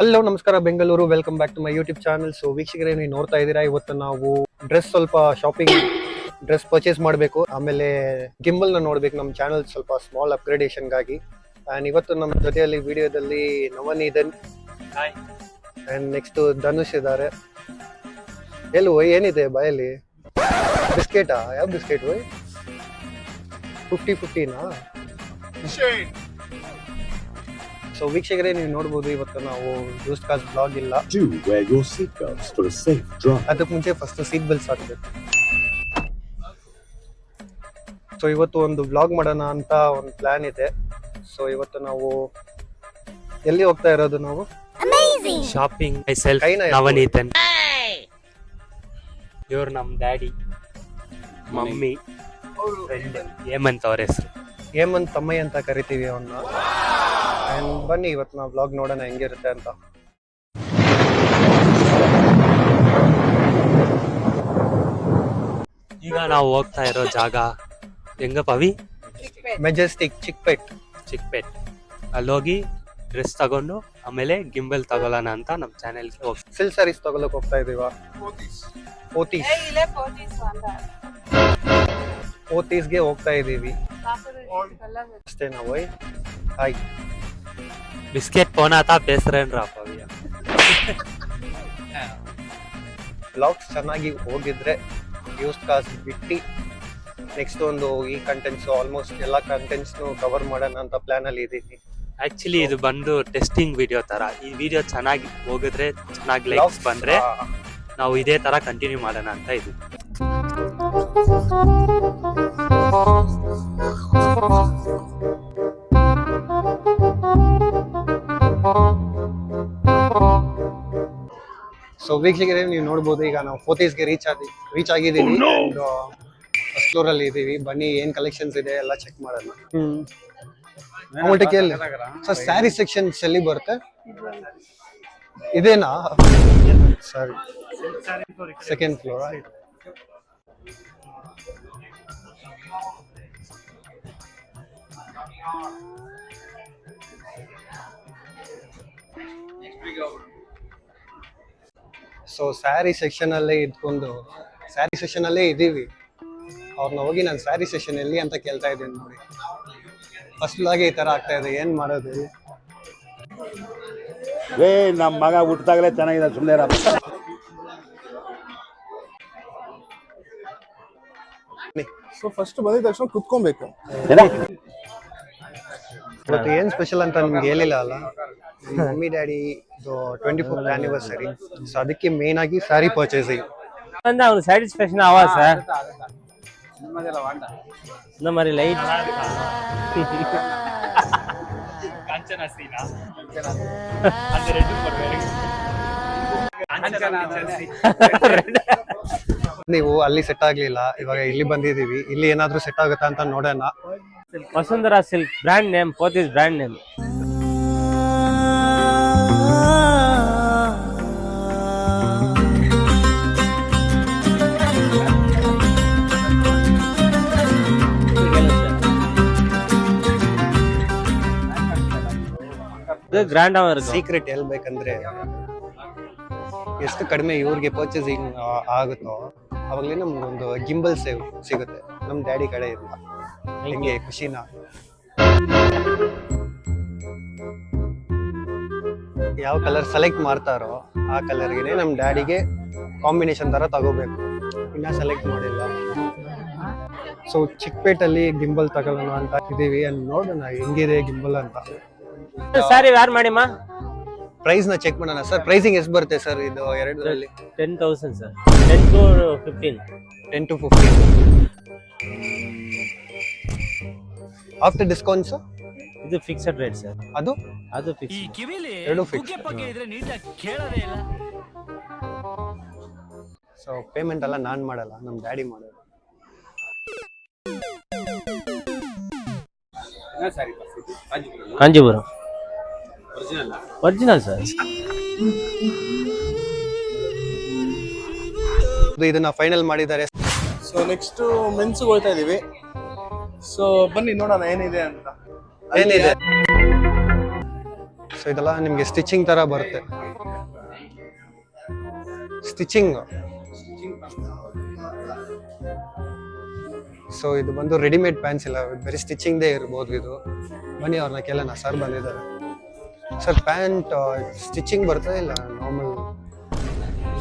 Hello ನಮಸ್ಕಾರ Bengaluru. Welcome back to my YouTube channel so ವೀಕ್ಷಕರೇ ನೀವು ನೋಡ್ತಾ ಇದ್ದೀರಾ ಇವತ್ತು ನಾವು ಡ್ರೆಸ್ ಸ್ವಲ್ಪ ಶಾಪಿಂಗ್ ಡ್ರೆಸ್ ಪರ್ಚೇಸ್ ಮಾಡಬೇಕು. ಆಮೇಲೆ ಗಿಂಬಲ್ನ ನೋಡ್ಬೇಕು ನಮ್ಮ ಚಾನಲ್ ಸ್ವಲ್ಪ ಸ್ಮಾಲ್ ಅಪ್ಗ್ರೇಡೇಷನ್ಗಾಗಿ. ಅಂಡ್ ಇವತ್ತು ನಮ್ಮ ಜೊತೆಯಲ್ಲಿ ವಿಡಿಯೋದಲ್ಲಿ ನವನೀದನ್ ಅಂಡ್ ನೆಕ್ಸ್ಟ್ ಧನುಷ್ ಇದ್ದಾರೆ. ಎಲ್ಲಿ ಏನಿದೆ ಬಾಯಲ್ಲಿ? ಬಿಸ್ಕೆಟಾ ಯಾವ ಬಿಸ್ಕೆಟ್ ಫಿಫ್ಟಿ ಫಿಫ್ಟಿನಾ ಸೊ ವೀಕ್ಷಕರೇ ನೀವು ನೋಡಬಹುದು ಇವತ್ತು ನಾವು ಯೂಸ್ಟ್ ಕಾಸ್ ಬ್ಲಾಗ್ ಇಲ್ಲ. Do wear your seatbelts for a safe drive. ಅದಕ್ಕೆ ಮುಂಚೆ ಫಸ್ಟ್ ಸೀಟ್ ಬೆಲ್ಟ್ಸ್ ಹಾಕ್ಬೇಕು. ಸೊ ಇವತ್ತು ಒಂದು ಬ್ಲಾಗ್ ಮಾಡೋಣ ಅಂತ ಒಂದು ಪ್ಲಾನ್ ಇದೆ. ಸೊ ಇವತ್ತು ನಾವು ಎಲ್ಲಿ ಹೋಗ್ತಾ ಇರೋದು ನಾವು? ಶಾಪಿಂಗ್ ಮೈ ಸೆಲ್ಫ್ ಕೈನ ಎತ್ತು. ನವನೀತನ್ ಇವ್ರು ನಮ್ ಡ್ಯಾಡಿ ಮಮ್ಮಿ ಫ್ರೆಂಡ್ ಹೇಮಂತ್ ಅವ್ರ ಹೆಸರು. ಹೇಮಂತ್ ತಮ್ಮಯ್ಯ ಅಂತ ಕರಿತೀವಿ ಅವನ್ನ ಅಂಡ್ ಬನ್ನಿ ಇವತ್ತು ನಾವು ಬ್ಲಾಗ್ ನೋಡೋಣ ಹೆಂಗಿರುತ್ತೆ ಅಂತ. ಈಗ ನಾವು ಹೋಗ್ತಾ ಇರೋ ಜಾಗ ಹೆಂಗ ಪವಿ ಮೆಜೆಸ್ಟಿಕ್ ಚಿಕ್ಪೇಟ್ ಚಿಕ್ಪೇಟ್ ಅಲ್ಲೋಗಿ ಡ್ರೆಸ್ ತಗೊಂಡು ಆಮೇಲೆ ಗಿಂಬಲ್ ತಗೊಳ್ಳೋಣ ಅಂತ ನಮ್ಮ ಚಾನೆಲ್ಗೆ ಹೋಗಿ ಸಿಲ್ ಸರೀಸ್ ತಗೊಳಕ್ ಹೋಗ್ತಾ ಇದೀವ? ಓತೀಸ್ ಓತೀಸ್ಗೆ ಹೋಗ್ತಾ ಇದೀವಿ. ಅಷ್ಟೇ ನಾವು ಹಾಯ್ ಬಿಸ್ಕೆಟ್ ಪೋನಾತ ಬೇಸರೇನ್ರ ಪವಿ ಬ್ಲಾಗ್ಸ್ ಚೆನ್ನಾಗಿ ಹೋಗಿದ್ರೆ ಯೂಸ್ ಕಾಸ್ ಬಿಟ್ಟು ನೆಕ್ಸ್ಟ್ ಒಂದು ಹೋಗಿ ಕಂಟೆಂಟ್ಸ್ ಆಲ್ಮೋಸ್ಟ್ ಎಲ್ಲ ಕಂಟೆಂಟ್ಸ್ನು ಕವರ್ ಮಾಡೋಣ ಅಂತ ಪ್ಲಾನ್ ಅಲ್ಲಿ ಇದೀನಿ ಆಕ್ಚುಲಿ ಇದು ಬಂದು ಟೆಸ್ಟಿಂಗ್ ವಿಡಿಯೋ ತರ. ಈ ವಿಡಿಯೋ ಚೆನ್ನಾಗಿ ಹೋಗಿದ್ರೆ ಚೆನ್ನಾಗಿ ಲೈಕ್ಸ್ ಬಂದ್ರೆ ನಾವು ಇದೇ ತರ ಕಂಟಿನ್ಯೂ ಮಾಡೋಣ ಅಂತ ಇದ್ವಿ ಸೊ ವೀಕ್ಷಕರೇ ನೀವು ನೋಡ್ಬೋದು ಈಗ ನಾವು ಫೋರ್ಟೀಸ್ಗೆ ರೀಚ್ ಆಗಿ ರೀಚ್ ಆಗಿದ್ದೀವಿ. ಫಸ್ಟ್ ಫ್ಲೋರ್ ಅಲ್ಲಿ ಇದ್ದೀವಿ ಬನ್ನಿ ಏನ್ ಕಲೆಕ್ಷನ್ಸ್ ಇದೆ ಎಲ್ಲ ಚೆಕ್ ಮಾಡೋಣ. ಅಮೌಂಟ್ ಕೇಳಿ. ಸರ್ ಸ್ಯಾರಿ ಸೆಕ್ಷನ್ಸ್ ಎಲ್ಲಿ ಬರುತ್ತೆ. ಇದೇನಾ? Sorry second floor so sari section ಅಲ್ಲೇ ಇದ್ಕೊಂಡು ಸ್ಯಾರಿ ಸೆಕ್ಷನ್ ಅಲ್ಲೇ ಇದೀವಿ ಅವ್ರನ್ನ ಹೋಗಿ ನಾನು ಸ್ಯಾರಿ ಸೆಷನ್ ಎಲ್ಲಿ ಅಂತ ಕೇಳ್ತಾ ಇದ್ದೀನಿ ನೋಡಿ. ಫಸ್ಟ್ ಆಗಿ ಈ ತರ ಆಗ್ತಾ ಇದೆ ಏನ್ ಮಾಡೋದು? ಏ ನಮ್ಮ ಮಗ ಹುಟ್ಟಿದಾಗಲೇ ಚೆನ್ನಾಗಿದೆ ಸುಮ್ಮನೆ ಸೊ ಫಸ್ಟ್ ಬಂದಿದ ತಕ್ಷಣ ಕುತ್ಕೊಬೇಕು. ಇವತ್ತು ಏನ್ ಸ್ಪೆಷಲ್ ಅಂತ ನಿಮ್ಗೆ ಹೇಳಿಲ್ಲ ಅಲ್ಲ? mummy daddy twenty fourth anniversary so ಅದಕ್ಕೆ ಮೇನ್ ಆಗಿ ಸ್ಯಾರಿ ಪರ್ಚೇಸಿಂಗ್ வந்து அவனுக்கு சாட்டிஸ்ஃபேக்ஷன் ஆவா சார் இந்த மாதிரி லைட் ನೀವು ಅಲ್ಲಿ ಸೆಟ್ ಆಗ್ಲಿಲ್ಲ ಇವಾಗ ಇಲ್ಲಿ ಬಂದಿದೀವಿ ಇಲ್ಲಿ ಏನಾದ್ರೂ ಸೆಟ್ ಆಗುತ್ತಾ ಅಂತ ನೋಡೋಣ Vasundhara silk brand name Pothys brand ಇದು ಗ್ರ್ಯಾಂಡ್ ಅವರ್ ಸೀಕ್ರೆಟ್ ಹೇಳ್ಬೇಕಂದ್ರೆ ಎಷ್ಟು ಕಡಿಮೆ ಇವ್ರಿಗೆ ಪರ್ಚೇಸಿಂಗ್ ಆಗುತ್ತೋ, ಅವಾಗಲೇ ನಮ್ಗೊಂದು ಗಿಂಬಲ್ ಸೇವ್ ಸಿಗುತ್ತೆ. ನಮ್ಮ ಡ್ಯಾಡಿ ಕಡೆ ಇಲ್ಲ. ಹಿಂಗೆ ಖುಷಿನ? ಯಾವ ಕಲರ್ ಸೆಲೆಕ್ಟ್ ಮಾಡ್ತಾರೋ, ಆ ಕಲರ್ಗೆ ನಮ್ಮ ಡ್ಯಾಡಿಗೆ ಕಾಂಬಿನೇಷನ್ ಥರ ತಗೋಬೇಕು. ಇನ್ನೂ ಸೆಲೆಕ್ಟ್ ಮಾಡಿಲ್ಲ. ಸೊ ಚಿಕ್ಕಪೇಟಲ್ಲಿ ಗಿಂಬಲ್ ತಗೊಳ್ಳೋಣ ಅಂತ ಇದ್ದೀವಿ. ಅಲ್ಲಿ ನೋಡೋಣ, ಹೆಂಗಿದೆ ಗಿಂಬಲ್ ಅಂತ. ಸರ್ ಯಾರು ಮಾಡಿಮ್ಮ? ಪ್ರೈಸ್ನ ಚೆಕ್ ಮಾಡೋಣ ಸರ್ ಪ್ರೈಸಿಂಗ್ ಎಷ್ಟು ಬರುತ್ತೆ ಸರ್ ಇದು ಎರಡರಲ್ಲಿ? Ten thousand sir ten to fifteen ten to fifteen after discount sir ಇದು ಫಿಕ್ಸಡ್ ರೇಟ್ ಸರ್ ಅದು? ಅದು ಫಿಕ್ಸ್ ಈ ಕಿವಿಲಿ ಎರಡು ಇದ್ರೆ ನೀಟಾಗಿ ಕೇಳೋದೇ ಇಲ್ಲ. ಸೊ ಪೇಮೆಂಟ್ ಎಲ್ಲ ನಾನು ಮಾಡಲ್ಲ ನಮ್ಮ ಡ್ಯಾಡಿ ಮಾಡೋದು. காஞ்சிபுரம் ஒரிஜினல் சார் ಇದು ಇದನ್ನ ಫೈನಲ್ ಮಾಡಿದ್ದಾರೆ ಸೊ ನೆಕ್ಸ್ಟ್ ಮೆನ್ಸ್ ಹೋಗ್ತಾ ಇದೀವಿ ಸೊ ಬನ್ನಿ ನೋಡೋಣ ಏನಿದೆ ಅಂತ ಏನಿದೆ ಸೊ ಇದೆಲ್ಲ ನಿಮಗೆ ಸ್ಟಿಚಿಂಗ್ ತರ ಬರುತ್ತೆ ಸ್ಟಿಚಿಂಗ್ ಸೊ ಇದು ಬಂದು ರೆಡಿಮೇಡ್ ಪ್ಯಾಂಟ್ಸ್ ಇಲ್ಲ. ಬರೀ ಸ್ಟಿಚಿಂಗ್ದೇ ಇರ್ಬೋದು ಇದು. ಬನ್ನಿ ಅವ್ರನ್ನ ಕೇಳೋಣ. ಸರ್ ಬಂದಿದ್ದಾರೆ. ಸರ್ ಪ್ಯಾಂಟ್ ಸ್ಟಿಚಿಂಗ್ ಬರ್ತದೆ ಇಲ್ಲ? ನಾರ್ಮಲ್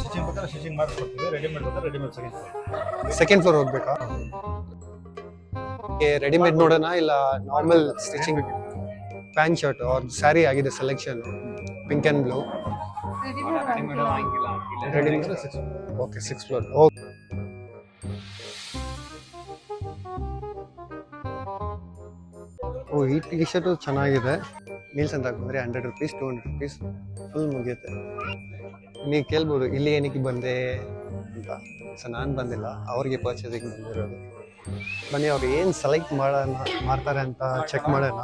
ಸ್ಟಿಚಿಂಗ್ ಬರ್ತಾರೆ ಸ್ಟಿಚಿಂಗ್ ಮಾಡಿಸ್ಕೊಡ್ತೀವಿ. ರೆಡಿಮೇಡ್ ಬರ್ತಾರೆ ರೆಡಿಮೇಡ್ ಸೆಕೆಂಡ್ ಸೆಕೆಂಡ್ ಫ್ಲೋರ್ ಹೋಗ್ಬೇಕಾ? ರೆಡಿಮೇಡ್ ನೋಡೋಣ ಇಲ್ಲ ನಾರ್ಮಲ್ ಸ್ಟಿಚಿಂಗ್ ಪ್ಯಾಂಟ್ ಶರ್ಟ್ ಅವ್ರ ಸ್ಯಾರಿ ಆಗಿದೆ selection pink and blue readymade okay six floor okay ಈ ಟಿ ಶರ್ಟು ಚೆನ್ನಾಗಿದೆ. ಮೀಲ್ಸ್ ಅಂತ ಹಾಕೊಂಡ್ರೆ hundred rupees two hundred rupees full ಮುಗಿಯುತ್ತೆ. ನೀವು ಕೇಳ್ಬೋದು ಇಲ್ಲಿ ಏನಕ್ಕೆ ಬಂದೆ ಅಂತ. ಸೊ ನಾನು ಬಂದಿಲ್ಲ ಅವ್ರಿಗೆ ಪರ್ಚೇಸಿಂಗ್ ಬಂದಿರೋದು. ಬನ್ನಿ ಅವ್ರು ಏನು ಸೆಲೆಕ್ಟ್ ಮಾಡೋಣ ಮಾಡ್ತಾರೆ ಅಂತ ಚೆಕ್ ಮಾಡೋಣ.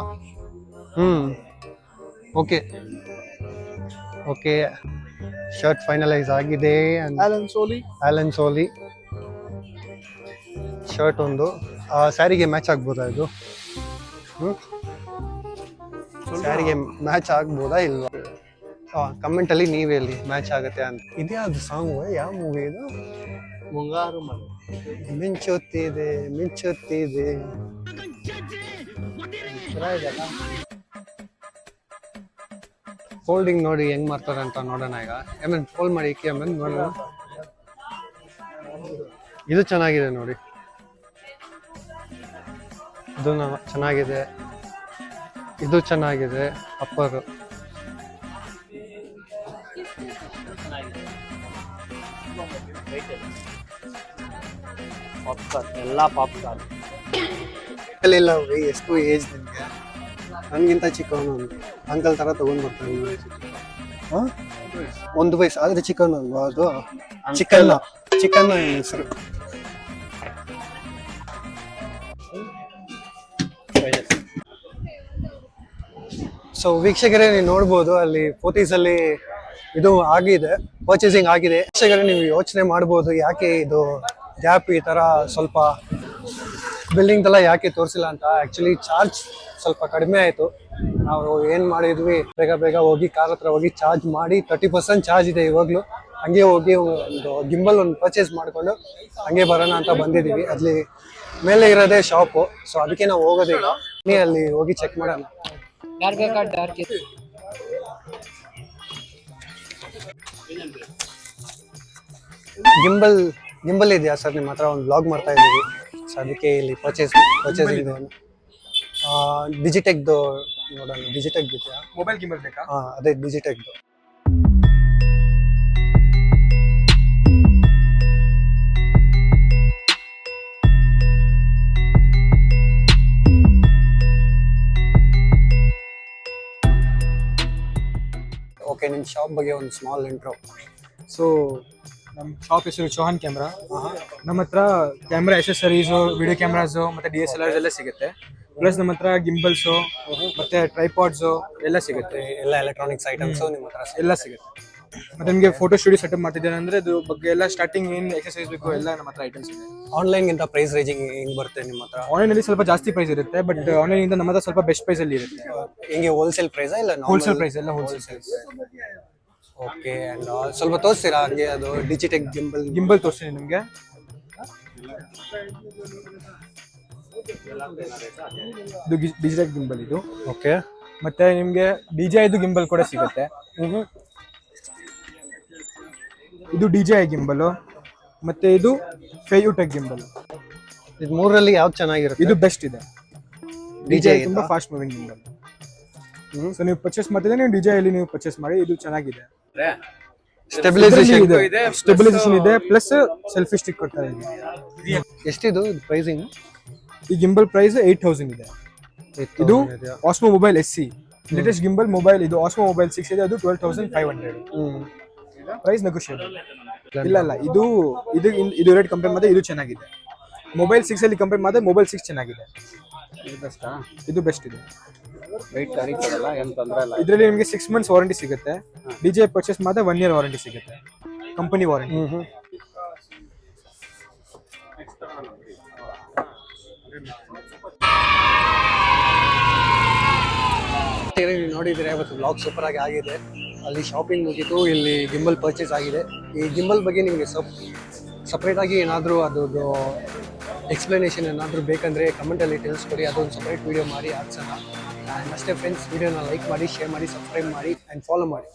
ಹ್ಞೂ ಓಕೆ ಓಕೆ ಶರ್ಟ್ ಫೈನಲೈಸ್ ಆಗಿದೆ Allen Solly Allen Solly shirt ಒಂದು. ಸ್ಯಾರಿಗೆ ಮ್ಯಾಚ್ ಆಗ್ಬೋದಾ ಇದು? ಹ್ಞೂ ಸ್ಯಾರಿಗೆ ಮ್ಯಾಚ್ ಆಗ್ಬೋದಾ ಇಲ್ವಾ? ಕಮೆಂಟ್ ಅಲ್ಲಿ ನೀವ್ ಹೇಳಿ ಮ್ಯಾಚ್ ಆಗುತ್ತೆ ಅಂತ. ಇದ್ಯಾವ್ದು ಸಾಂಗ್ ಯಾವ ಮೂವಿ ಇದು? ಮುಂಗಾರು ಮಿಂಚುತ್ತಿದೆ ಮಿಂಚುತ್ತಿದೆ. ಫೋಲ್ಡಿಂಗ್ ನೋಡಿ ಹೆಂಗ್ ಮಾಡ್ತಾರೆ ಅಂತ ನೋಡೋಣ ಈಗ. ಆಮೇಲೆ ಫೋಲ್ಡ್ ಮಾಡಿ ಇಕ್ಕಿ ಆಮೇಲೆ ನೋಡೋಣ ಇದು ಚೆನ್ನಾಗಿದೆ ನೋಡಿ. ಇದು ಚೆನ್ನಾಗಿದೆ. ಇದು ಚೆನ್ನಾಗಿದೆ ಅಪ್ಪರ್. ಪಾಪ್ಕಾರ್ನ್ ಎಲ್ಲ ಪಾಪ್ಕಾರ್ನ್ ಇಲ್ಲ ಅವ್ರಿ ಎಷ್ಟು ಏಜ್ ನಿಮ್ಗೆ. ನನ್ಗಿಂತ ಚಿಕ್ಕವನು ಅಂಕಲ್ ತರ ತಗೊಂಡ್ ಬರ್ತಾನೆ ಹಾ? ಒಂದು ವಯಸ್ಸು. ಆದ್ರೆ ಚಿಕನ್ ಅಲ್ವಾ ಅದು? ಚಿಕನ್ ಚಿಕನ್ ಹೆಸರು. ಸೊ ವೀಕ್ಷಕರೇ, ನೀವು ನೋಡ್ಬೋದು, ಅಲ್ಲಿ ಪೋತೀಸಲ್ಲಿ ಇದು ಆಗಿದೆ ಪರ್ಚೇಸಿಂಗ್ ಆಗಿದೆ. ವೀಕ್ಷಕರೇ, ನೀವು ಯೋಚನೆ ಮಾಡ್ಬೋದು, ಯಾಕೆ ಇದು ಗ್ಯಾಪ್ ಈ ತರ ಸ್ವಲ್ಪ ಬಿಲ್ಡಿಂಗ್ ಎಲ್ಲ ಯಾಕೆ ತೋರಿಸಿಲ್ಲ ಅಂತ. ಆ್ಯಕ್ಚುಲಿ ಚಾರ್ಜ್ ಸ್ವಲ್ಪ ಕಡಿಮೆ ಆಯಿತು. ನಾವು ಏನು ಮಾಡಿದ್ವಿ, ಬೇಗ ಬೇಗ ಹೋಗಿ ಕಾರ್ ಹತ್ರ ಹೋಗಿ ಚಾರ್ಜ್ ಮಾಡಿ ತರ್ಟಿ ಪರ್ಸೆಂಟ್ ಚಾರ್ಜ್ ಇದೆ ಇವಾಗಲೂ. ಹಂಗೆ ಹೋಗಿ ಒಂದು ಗಿಂಬಲ್ ಒಂದು ಪರ್ಚೇಸ್ ಮಾಡಿಕೊಂಡು ಹಂಗೆ ಬರೋಣ ಅಂತ ಬಂದಿದ್ದೀವಿ. ಅಲ್ಲಿ ಮೇಲೆ ಇರೋದೇ ಶಾಪು ಸೊ ಅದಕ್ಕೆ ನಾವು ಹೋಗೋದಿಲ್ಲ ನೀ ಅಲ್ಲಿ ಹೋಗಿ ಚೆಕ್ ಮಾಡೋಣ. ಗಿಂಬಲ್ ಗಿಂಬಲ್ ಇದೆಯಾ ಸರ್? ನಿಮ್ಮ ಹತ್ರ ಒಂದು ಬ್ಲಾಗ್ ಮಾಡ್ತಾ ಇದ್ದೀವಿ. ಸೊ ಅದಕ್ಕೆ ಇಲ್ಲಿ ಪರ್ಚೇಸ್ ಪರ್ಚೇಸಿಂಗ್ ಡಿಜಿಟೆಕ್ದು ನೋಡೋಣ. ಡಿಜಿಟೆಕ್ ಇದೆಯಾ? ಮೊಬೈಲ್ ಗಿಂಬಲ್ ಬೇಕಾ? ಹಾಂ ಅದೇ ಡಿಜಿಟೆಕ್ದು ನಿಮ್ಮ ಶಾಪ್ ಬಗ್ಗೆ ಒಂದು ಸ್ಮಾಲ್ ಇಂಟ್ರೋ ಸೊ ನಮ್ಮ ಶಾಪ್ ಹೆಸರು ಚೌಹಾನ್ ಕ್ಯಾಮ್ರಾ ನಮ್ಮ ಹತ್ರ ಕ್ಯಾಮ್ರಾ ಎಸೆಸರೀಸು ವಿಡಿಯೋ ಕ್ಯಾಮ್ರಾಸು ಮತ್ತೆ ಡಿ ಎಸ್ ಎಲ್ ಆರ್ಸ್ ಎಲ್ಲ ಸಿಗುತ್ತೆ. ಪ್ಲಸ್ ನಮ್ಮ ಹತ್ರ ಗಿಂಬಲ್ಸು ಮತ್ತೆ ಟ್ರೈಪಾಡ್ಸು ಎಲ್ಲ ಸಿಗುತ್ತೆ. ಎಲ್ಲ ಎಲೆಕ್ಟ್ರಾನಿಕ್ಸ್ ಐಟಮ್ಸು ನಿಮ್ಮ ಹತ್ರ ಎಲ್ಲ ಸಿಗುತ್ತೆ. ಮತ್ತೆ ನಿಮಗೆ ಫೋಟೋ ಸ್ಟುಡಿಯೋ ಸೆಟಪ್ ಮಾಡ್ತಿದ್ದೇನೆ ಅಂದ್ರೆ ಅದು ಬಗ್ಗೆ ಎಲ್ಲ ಸ್ಟಾರ್ಟಿಂಗ್ ಏನು ಎಕ್ಸಸೈಸ್ ಬೇಕು ಎಲ್ಲ ನಮ್ಮ ಹತ್ರ ಐಟಮ್ಸ್ ಇದೆ. ಆನ್ಲೈನ್ಗಿಂತ ಪ್ರೈಸ್ ರೇಜಿಂಗ್ ಹೆಂಗ್ ಬರುತ್ತೆ ನಿಮ್ಮ ಹತ್ರ? ಆನ್ಲೈನ್ ಅಲ್ಲಿ ಸ್ವಲ್ಪ ಜಾಸ್ತಿ ಪ್ರೈಸ್ ಇರುತ್ತೆ ಬಟ್ ಆನ್ಲೈನ್ ಇಂದ ನಮ್ಮ ಹತ್ರ ಸ್ವಲ್ಪ ಬೆಸ್ಟ್ ಪ್ರೈಸ್ ಅಲ್ಲಿ ಇರುತ್ತೆ. ಹೆಂಗೆ ಹೋಲ್ಸೇಲ್ ಪ್ರೈಸ್ ಇಲ್ಲ ಹೋಲ್ಸೇಲ್ ಪ್ರೈಸ್ ಎಲ್ಲ ಹೋಲ್ಸೇಲ್ ಪ್ರೈಸ್ ಓಕೆ ಅಂಡ್ ಸ್ವಲ್ಪ ತೋರಿಸ್ತೀರಾ ಹಂಗೆ ಅದು ಡಿಜಿಟೆಕ್ ಗಿಂಬಲ್ ಗಿಂಬಲ್ ತೋರಿಸ್ತೀನಿ ನಿಮಗೆ. ಇದು ಡಿಜಿಟೆಕ್ ಗಿಂಬಲ್ ಇದು. ಓಕೆ ಮತ್ತೆ ನಿಮ್ಗೆ ಡಿಜೆ ಇದು ಗಿಂಬಲ್ ಕೂಡ ಸಿಗುತ್ತೆ. ಇದು ಡಿಜೆ ಗಿಂಬಲ್ ಮತ್ತೆ ಇದು ಫೇಯುಟೆಕ್ ಗಿಂಬಲ್. ಇದು ಮೂರರಲ್ಲಿ ಯಾವ್ದು ಚೆನ್ನಾಗಿರುತ್ತೆ? ಇದು ಬೆಸ್ಟ್ ಇದೆ. ಡಿಜೆ? ತುಂಬಾ ಫಾಸ್ಟ್ ಮೂವಿಂಗ್ ಗಿಂಬಲ್. ಸೊ ನೀವು ಪರ್ಚೇಸ್ ಮಾಡ್ತಿದ್ರೆ ನೀವು ಡಿಜೆ ಅಲ್ಲಿ ನೀವು ಪರ್ಚೇಸ್ ಮಾಡಿ ಇದು ಚೆನ್ನಾಗಿದೆ. ಸ್ಟೆಬಿಲೈಸೇಷನ್ ಸ್ಟೆಬಿಲೈಸೇಷನ್ ಇದೆ. ಪ್ಲಸ್ ಸೆಲ್ಫಿ ಸ್ಟಿಕ್ ಕೊಡ್ತಾರೆ ಇದೆ ಎಷ್ಟಿದು ಪ್ರೈಸಿಂಗ್ ಈ ಗಿಂಬಲ್ ಪ್ರೈಸ್ ಏಟ್ ತೌಸಂಡ್ ಇದೆ. ಇದು Osmo mobile S C latest gimbal mobile ಇದು ಆಸ್ಮೋ ಮೊಬೈಲ್ ಸಿಕ್ಸ್ ಇದೆ ಅದು twelve thousand five hundred price negotiable ಇಲ್ಲ ಇಲ್ಲ ಇದು ಇದು ಇನ್- ಇದು ರೇಟ್ ಕಂಪೇರ್ ಮಾಡಿದ್ರೆ ಇದು ಚೆನ್ನಾಗಿದೆ. ಮೊಬೈಲ್ ಸಿಕ್ಸ್ ಅಲ್ಲಿ ಕಂಪೇರ್ ಮಾಡಿದ್ರೆ ಮೊಬೈಲ್ ಸಿಕ್ಸ್ ಚೆನ್ನಾಗಿದೆ. ಇದು ಬೆಸ್ಟ್ ಇದೆ ಇದರಲ್ಲಿ ನಿಮಗೆ ಸಿಕ್ಸ್ ಮಂತ್ಸ್ ವಾರಂಟಿ ಸಿಗುತ್ತೆ. ಡಿ ಜೆ ಪರ್ಚೇಸ್ ಮಾಡಿದ್ರೆ ಒನ್ ಇಯರ್ ವಾರಂಟಿ ಸಿಗುತ್ತೆ. ಕಂಪನಿ ವಾರಂಟಿ ನೀವು ನೋಡಿದ್ರೆ ಇವತ್ತು ಬ್ಲಾಗ್ ಸೂಪರ್ ಆಗಿ ಆಗಿದೆ. ಅಲ್ಲಿ ಶಾಪಿಂಗ್ ಮುಗೀತು, ಇಲ್ಲಿ ಗಿಂಬಲ್ ಪರ್ಚೇಸ್ ಆಗಿದೆ. ಈ ಗಿಂಬಲ್ ಬಗ್ಗೆ ನಿಮಗೆ ಸಪ್ ಸಪ್ರೇಟ್ ಆಗಿ ಏನಾದರೂ ಅದ್ರದ್ದು ಎಕ್ಸ್ಪ್ಲನೇಷನ್ ಏನಾದರೂ ಬೇಕಂದರೆ ಕಮೆಂಟಲ್ಲಿ ತಿಳಿಸ್ಕೊಡಿ. ಅದೊಂದು ಸಪ್ರೇಟ್ ವೀಡಿಯೋ ಮಾಡಿ ಹಾಕ್ಸೋಣ ಆ್ಯಂಡ್ ಅಷ್ಟೇ ಫ್ರೆಂಡ್ಸ್ ವಿಡಿಯೋನ ಲೈಕ್ ಮಾಡಿ ಶೇರ್ ಮಾಡಿ ಸಬ್ಸ್ಕ್ರೈಬ್ ಮಾಡಿ ಆ್ಯಂಡ್ ಫಾಲೋ ಮಾಡಿ.